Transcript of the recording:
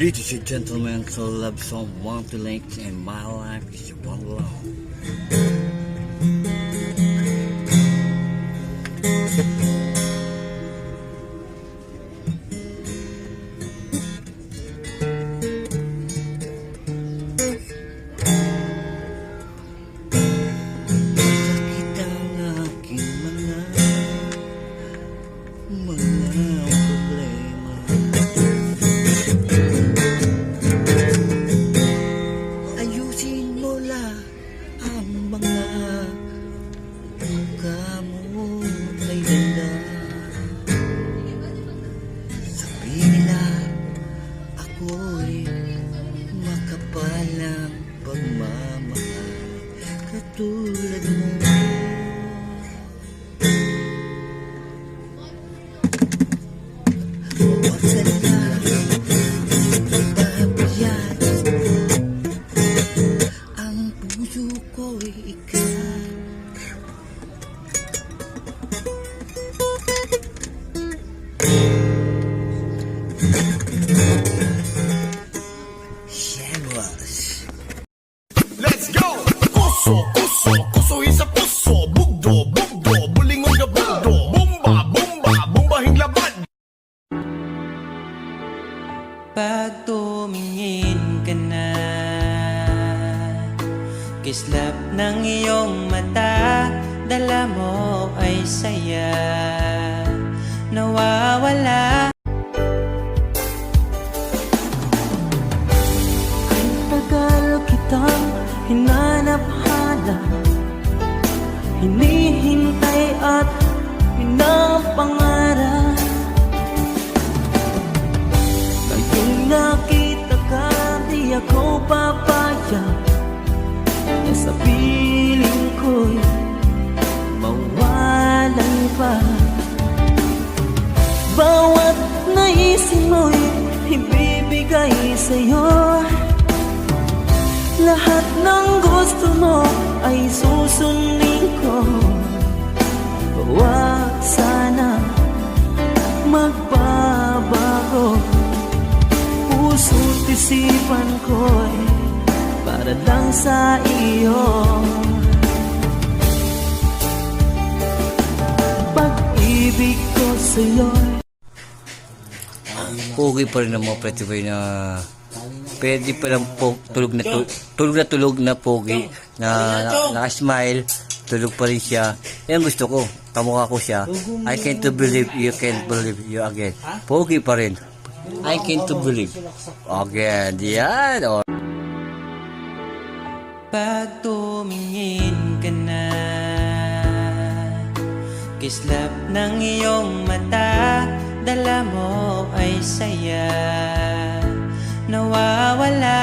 Ladies and gentlemen, so love want to links and my life is one love. Sakit katulad mo. Huwag salita, ipapayan ang puso ikaw. Shadows. Puso Bugdo, bugdo, bulingon na bugdo. Bomba, bomba, bombahing laban. Pag tumingin ka na Kislap ng iyong mata. Dala mo ay saya Nawawala. Tagal kitang hinanap-hanap Hinihintay at pinapangarap. Ngayong nakita ka, di ako papayag. Na sa piling ko'y mawalan pa. Bawat naisin mo'y ibibigay sa'yo. Lahat ng gusto mo ay susundin ko Huwag sana magbabago. Puso't ko'y para lang sa iyo. Pag-ibig ko sa'yo Pugi pa rin ang mga pretty boy na pwede pa lang po, tulog na tu- tulog na tulog na pogi na, na naka-smile tulog pa rin siya. Yan gusto ko kamukha ko siya. I can't believe you can't believe you again. Pogi pa rin. I can't believe. Again yan oh. Pag tumingin ka na Kislap ng iyong mata Dala mo ay saya. Nawawala